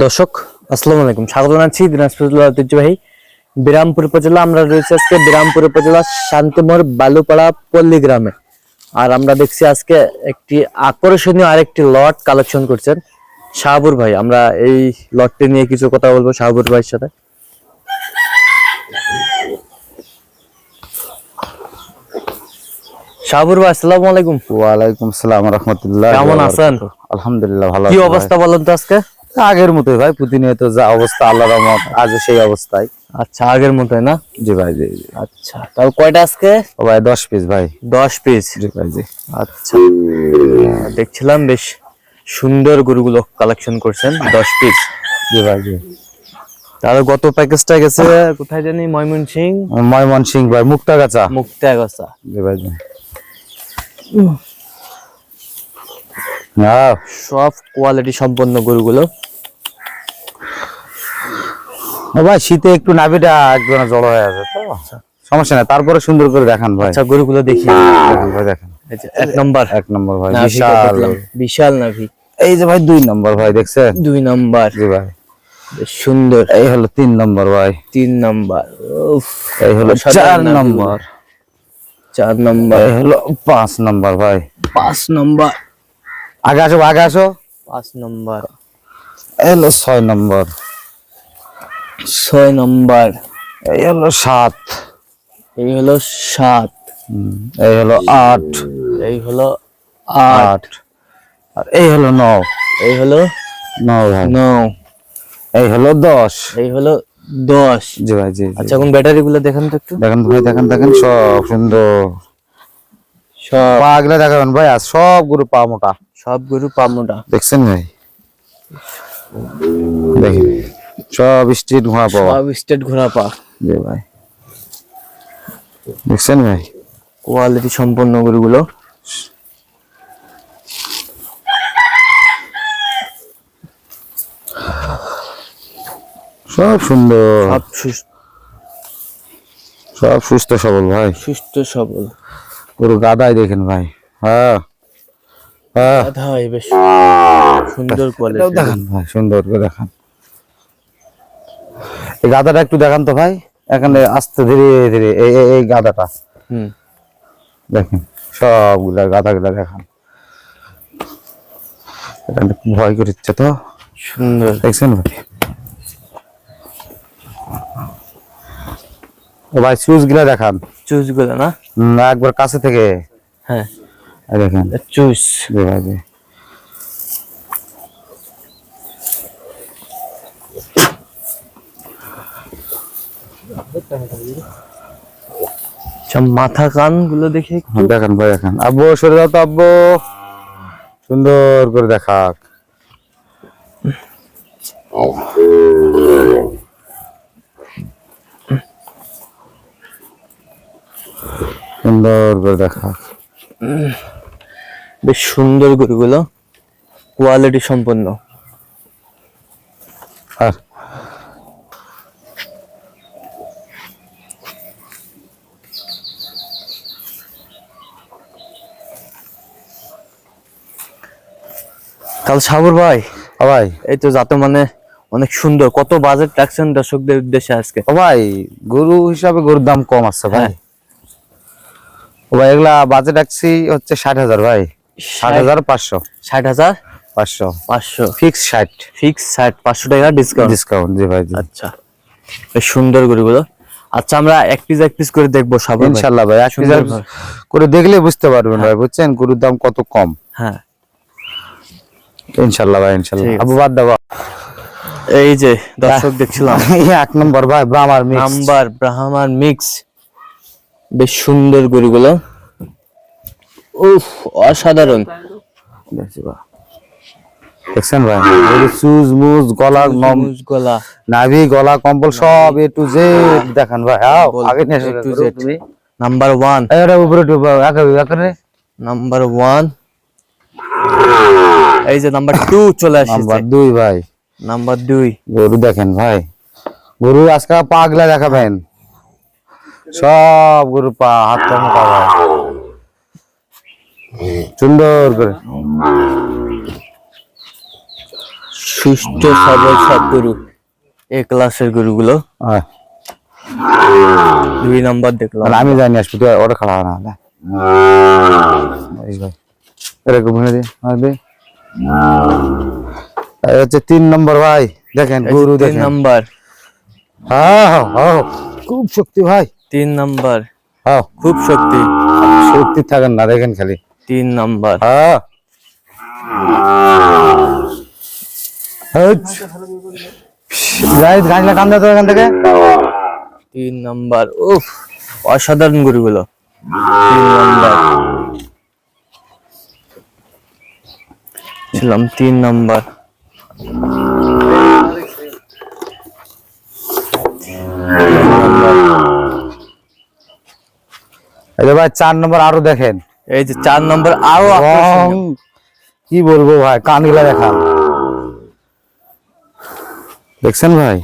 দর্শক আসসালামু আলাইকুম। স্বাগত জানাচ্ছি দিনাজপুর জেলার ঐতিহ্যবাহী বিরামপুর উপজেলা। আমরা রয়েছে আজকে বিরামপুর উপজেলা শান্তিমোহর বালুপাড়া পল্লী গ্রামে। আর আমরা দেখছি আজকে একটি আকর্ষণীয় আরেকটি লট কালেকশন করছেন শাহাবুর ভাই। আমরা এই লটটি নিয়ে কিছু কথা বলব শাহাবুর ভাইয়ের সাথে। শাহাবুর ভাই আসসালামু আলাইকুম। ওয়ালাইকুম আসসালাম রহমতুল্লাহ কেমন আছেন? আলহামদুলিল্লাহ ভালো কি অবস্থা বলেন তো আজকে। আগের মতোই ভাই প্রতিনিয়ত যা অবস্থা আল্লাহ রহমত আজও সেই অবস্থায়। আচ্ছা আগের মতোই না? জি ভাই জি আচ্ছা তাহলে কয়টা আজকে? ও ভাই দশ পিস ভাই। দশ পিস জি ভাই জি। আচ্ছা। দেখছিলাম বেশ সুন্দর গরুগুলো কালেকশন করছেন দশ পিস জি ভাই জি। তাহলে গত প্যাকেজটা গেছে কোথায় জানি ময়মনসিং ময়মন সিং ভাই মুক্তা গাছা মুক্তাগাছা। জি ভাই জি। সব কোয়ালিটি সম্পন্ন গরুগুলো। ভাই শীতে একটু নাভিটা একদম জড়ো হয়ে আছে তো সমস্যা নাই তারপরে সুন্দর করে দেখান ভাই। আচ্ছা গরুগুলো দেখি। দেখান ভাই দেখেন। এক নম্বর। এক নম্বর ভাই বিশাল। বিশাল নাভি। এই যে ভাই দুই নম্বর ভাই দেখছেন? দুই নম্বর। জি ভাই। সুন্দর। এই হলো তিন নম্বর ভাই। তিন নম্বর। উফ, এই হলো চার নম্বর। চার নম্বর। এই হলো পাঁচ নম্বর ভাই। পাঁচ নম্বর। আগে আসো আগে আসো। পাঁচ নম্বর। এই হলো ছয় নম্বর। ছয় নম্বর। এই হলো সাত। এই হলো সাত। এই হলো আট। এই হলো আট। আর এই হলো নয় এই হলো নয় ভাই। নয় এই হলো দশ। এই হলো দশ। জি ভাই জি। আচ্ছা এখন ব্যাটারি গুলো দেখেন তো একটু। দেখেন ভাই দেখেন দেখেন সব সুন্দর। সব। পা গুলো দেখাবেন ভাই আর সব গুরু পা মোটা। সব গরু পামোটা দেখছেন ভাই দেখেন সব স্ট্রিট ঘোড়া পাওয়া। সব স্টেট ঘোড়া পা জি ভাই। দেখছেন ভাই কোয়ালিটি সম্পন্ন গরুগুলো। সব সুন্দর। সব সুস- সব সুস্থ সবল ভাই। সুস্থ সবল। পুরো গাদাই দেখেন ভাই। হ্যাঁ। হ্যাঁ। হয় বেশ সুন্দর কোয়ালিটি দেখান ভাই সুন্দর করে দেখান। এই গাদাটা একটু দেখান তো ভাই এখানে আস্তে ধীরে ধীরে এই এই- গাদাটা হুম। দেখেন সবগুলা গাদাগুলা দেখান। এটা ভয় করছে তো। সুন্দর। দেখছেন ভাই? ও ভাই সুইচগুলা দেখান। চুজগুলো না? হুম, একবার কাছে থেকে। হ্যাঁ। দেখেন। ভাই জি আচ্ছা মাথা কানগুলো দেখে দেখেন ভাই দেখেন আব্বু সরে দাও তো আব্বু। সুন্দর করে দেখাক সুন্দর করে দেখাক বেশ সুন্দর গরুগুলো কোয়ালিটি সম্পন্ন। আর? কাল সাবর ভাই ভাই। এই তো যাতে মানে অনেক সুন্দর। কত বাজেট রাখছেন দর্শকদের উদ্দেশ্যে আজকে? ভাই গরু হিসাবে গরুর দাম কম আছে ভাই। হ্যাঁ। ও ভাই এগুলা বাজেট রাখছি হচ্ছে ষাট হাজার ভাই। ষাট হাজার পাঁচশো। ষাট হাজার পাঁচশো। পাঁচশো। ফিক্স ষাট। ফিক্স ষাট পাঁচশো টাকা ডিসকাউন্ট। ডিসকাউন্ট জি ভাই আচ্ছা। বেশ সুন্দর গরুগুলো। আচ্ছা আমরা এক পিস এক পিস করে দেখব ভাই। ইনশাল্লাহ ভাই এক পিস করে দেখলে বুঝতে পারবেন ভাই বুঝছেন? গরুর দাম কত কম? হ্যাঁ। ইনশাল্লাহ ভাই ইনশাল্লাহ আবু বাদ এই যে দর্শক দেখছিলাম। এক নম্বর ভাই ব্রাহ্মার মিক্স নাম্বার ব্রাহ্মার মিক্স বেশ সুন্দর গরুগুলো। উফ অসাধারণ। দেখছেন ভাই? সুজ মুজ গলা গলা। নাভি গলা কম্বল সব এ টু জেড দেখান ভাই আও আগে নিয়ে Z। তুমি। নাম্বার ওয়ান এই ওটা উপরে একটু একা একারে নাম্বার ওয়ান এই যে নাম্বার টু চলে নাম্বার আসছে দুই ভাই। নাম্বার দুই। গরু দেখেন ভাই। গরু আজকে পাগলা দেখাবেন। সব গরু পা হাত পা ভাই। সুন্দর করে। সুস্থ সবল সব গরু। এ ক্লাসের গরুগুলো। দুই নম্বর দেখলাম। আমি জানি আসব তুই ওটা খাওয়া না ভাই এরকম ভেঙে দে হচ্ছে তিন নম্বর ভাই দেখেন গরু তিন নাম্বার। হ্যাঁ হ্যাঁ, হ্যাঁ। খুব শক্তি ভাই। তিন নাম্বার। হ্যাঁ। খুব শক্তি। শক্তি থাকেন না দেখেন খালি। তিন নাম্বার। হ্যাঁ এখান থেকে। তিন নাম্বার উফ অসাধারণ গরুগুলো। তিন নাম্বার। ছিলাম তিন নাম্বার। ভাই চার নম্বর আরও দেখেন। এই যে চার নম্বর আরও কি বলব ভাই কানগুলা দেখান। দেখছেন ভাই?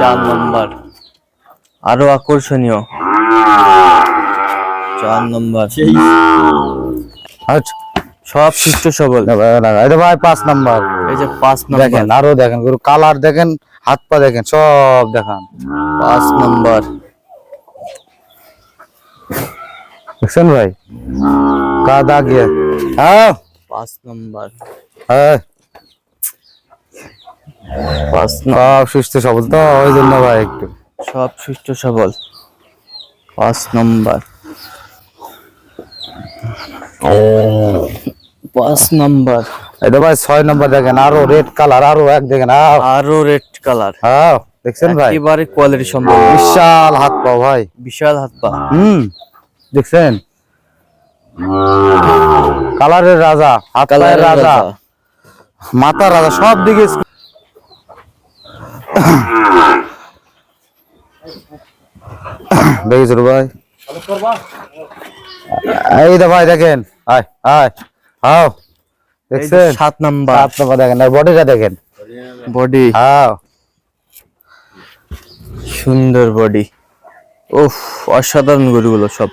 চার নম্বর। আরও আকর্ষণীয়। চার নম্বর। আচ্ছা, সব সুস্থ সবল। না ভাই, পাঁচ নাম্বার। এই যে পাঁচ নম্বর। দেখেন আরও দেখেন গরু কালার দেখেন হাত পা দেখেন সব দেখান। পাঁচ নম্বর। দেখছেন ভাই? কাদা গিয়ে। হ্যাঁ। পাঁচ নম্বর। হ্যাঁ। পাঁচ সব সুস্থ সবল তো ওই জন্য ভাই একটু। সব সুস্থ সবল। পাঁচ নম্বর। পাঁচ নম্বর। তো ভাই ছয় নম্বর দেখেন আরও রেড কালার আরও এক দেখেন আরও রেড কালার হ্যাঁ দেখছেন ভাই? একেবারে কোয়ালিটি সম্পন্ন। বিশাল হাত পাও ভাই। বিশাল হাত পা। হুম। দেখছেন? কালারের রাজা হাত পায়ের রাজা রাজা। মাথা রাজা সব দিকে দেখেছ রে ভাই? এই তো ভাই দেখেন আয় আয় যে দেখছেন? সাত নাম্বার। সাত নম্বর দেখেন আর বডিটা দেখেন। বডি। আও। সুন্দর বডি। উফ অসাধারণ গরুগুলো সব।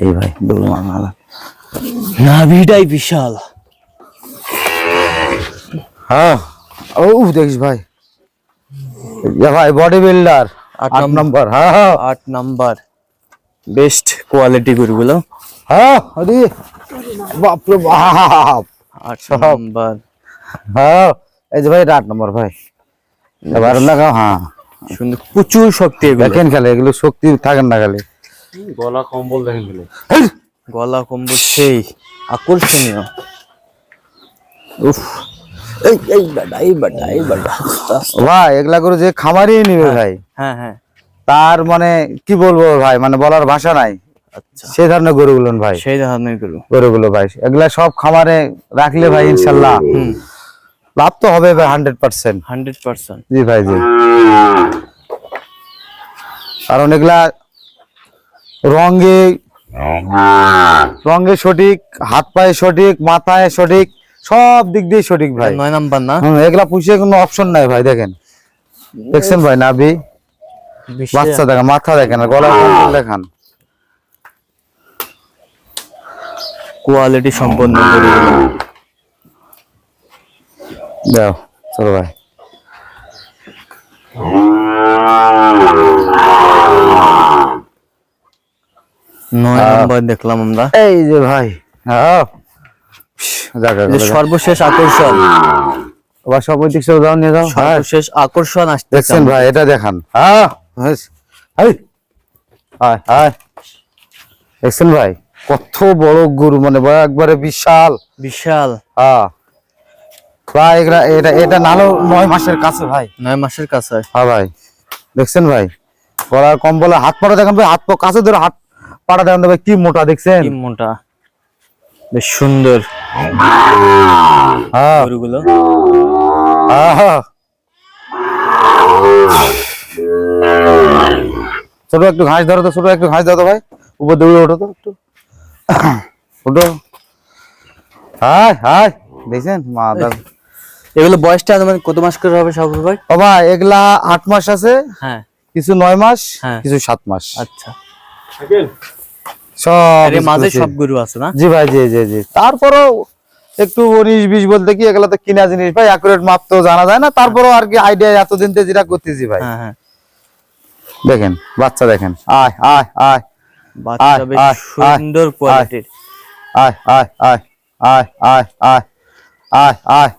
এই ভাই দৌড় মারা নাভিটাই বিশাল। হ্যাঁ। ও দেখিস ভাই। ভাই বডি বিল্ডার আট। নম্বর। হ্যাঁ হ্যাঁ। আট নাম্বার। বেস্ট কোয়ালিটি গরুগুলো। হ্যাঁ আরে। বাপ রে বাপ। আট নাম্বার। হ্যাঁ। এই যে ভাই আট নম্বর ভাই। এবার লাগাও হ্যাঁ। সুন্দর প্রচুর শক্তি এগুলো। দেখেন খালি এগুলো শক্তি থাকেন না খালি। গলা কম্বল সেই আকর্ষণীয়। উফ! এই এই এই এই। ভাই এগুলা করে যে খামারই নিবে ভাই। হ্যাঁ হ্যাঁ। তার মানে কি বলব ভাই মানে বলার ভাষা নাই। আচ্ছা। সেই ধরনের গরুগুলো ভাই। সেই ধরনের গরু। গরুগুলো ভাই এগুলা সব খামারে রাখলে ভাই ইনশাল্লাহ লাভ তো হবে ভাই হান্ড্রেড পার্সেন্ট হান্ড্রেড পার্সেন্ট জি ভাই জি। কারণ এগুলা রঙে রঙে। সঠিক হাত পায়ে সঠিক মাথায় সঠিক সব দিক দিয়ে সঠিক ভাই। নয় নাম্বার না? এগুলা পুষিয়ে কোনো অপশন নাই ভাই দেখেন। দেখছেন ভাই নাভি। বাচ্চা দেখেন মাথা দেখেন আর গলা দেখান। কোয়ালিটি সম্পন্ন দাও চলো ভাই। নয় নাম্বার দেখলাম আমরা। এই যে ভাই। সর্বশেষ আকর্ষণ। আবার যাও নিয়ে যাও। হ্যাঁ। সর্বশেষ আকর্ষণ দেখছেন ভাই এটা দেখান। হ্যাঁ দেখছেন ভাই কত বড় গরু মানে ভাই একবারে বিশাল। বিশাল। হ্যাঁ ভাই এটা এটা নালো নয় মাসের কাছে ভাই। নয় মাসের কাছে। হ্যাঁ ভাই। দেখছেন ভাই গলার কম্বলে হাত পাড়া দেখেন ভাই হাত পা কাছে ধরে হাত পাড়া দেখেন ভাই কি মোটা দেখছেন? কি মোটা? বেশ সুন্দর। হ্যাঁ। গরুগুলো। ছোট একটু ঘাস ধরো তো ছোট একটু ঘাস ধরো তো ভাই। উপর দিয়ে ওঠো তো একটু। ওঠো হাই হাই। দেখছেন? মা দাদা এগুলো বয়সটা মানে কত মাস করে হবে সব ভাই? ও ভাই এগুলা আট মাস আছে হ্যাঁ। কিছু নয় মাস হ্যাঁ। কিছু সাত মাস। আচ্ছা। সব মাঝে সব গরু আছে না জি ভাই জি জি জি তারপরও একটু উনিশ বিশ বলতে কি এগুলা তো কিনা জিনিস ভাই অ্যাকুরেট মাপ তো জানা যায় না তারপরও আর কি আইডিয়া এতদিন যেটা করতেছি ভাই হ্যাঁ হ্যাঁ দেখেন বাচ্চা দেখেন আয় আয় আয় বাচ্চা বেশ আয়, সুন্দর। কোয়ালিটির আয় আয় আয় আয় আয় আয় আয় আয়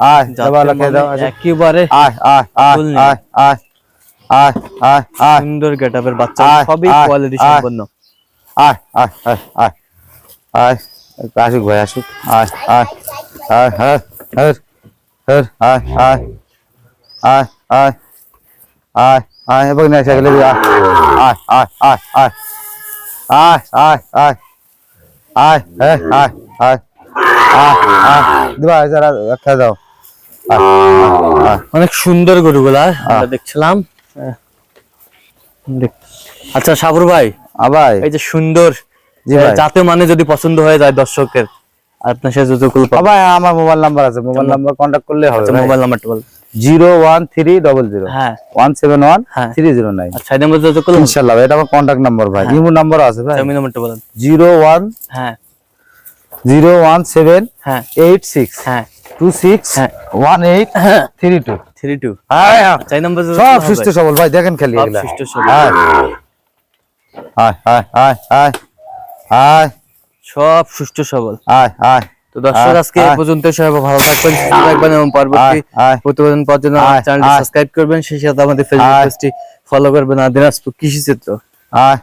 আয় মানে। একেবারে আয় আয় আয়। আয় আয় আয় আয় আয় সুন্দর গেটআপের বাচ্চা সবই কোয়ালিটি। সম্পন্ন আয় আয় আয় আয় আয় আসুক ভাই আসুক আয় আয় আয় হ্যাঁ হ্যাঁ হ্যাঁ আয় আয় আয় আয় আয় আয় এবার না সেগুলো আয় আয় আয় আয় আয় আয় আয় আয় আয় হ্যাঁ আয় আয় আয় আয় দিবা যারা একটা দাও আয় আয় আয় অনেক সুন্দর গরুগুলা আমরা দেখছিলাম আচ্ছা সাবর ভাই আবার এই যে সুন্দর জি ভাই। যাতে মানে যদি পছন্দ হয়ে যায় দর্শকের আপনার সাথে যদি কোনো আমার মোবাইল নাম্বার আছে মোবাইল নাম্বার কন্ট্যাক্ট করলে হবে মোবাইল নাম্বারটা বল। Zero one three double zero. হ্যাঁ। ওয়ান সেভেন ওয়ান হ্যাঁ। Three zero nine. আচ্ছা নাম্বার ইনশাল্লাহ এটা আমার কন্ট্যাক্ট নাম্বার ভাই। ইমো নাম্বার আছে ভাই। আমি নাম্বারটা বলেন। জিরো ওয়ান হ্যাঁ। জিরো ওয়ান সেভেন হ্যাঁ। এইট সিক্স হ্যাঁ। টু সিক্স হ্যাঁ। One eight three two. Three two. হ্যাঁ। আচ্ছা নাম্বার সব সুস্থ সবল ভাই দেখেন খালি সুস্থ সবল। হ্যাঁ। আয় আয় আয় আয় আয়। সব সুষ্ঠু সবল। আয় আয় তো দর্শক আজকে এই পর্যন্ত সবাই ভালো থাকবেন সুস্থ থাকবেন এবং পরবর্তী। প্রতিবেদন পাওয়ার জন্য চ্যানেলটি সাবস্ক্রাইব করবেন সেই সাথে আমাদের ফেসবুক পেজটি ফলো করবেন আর দিনাজপুর কৃষি চিত্র আয়।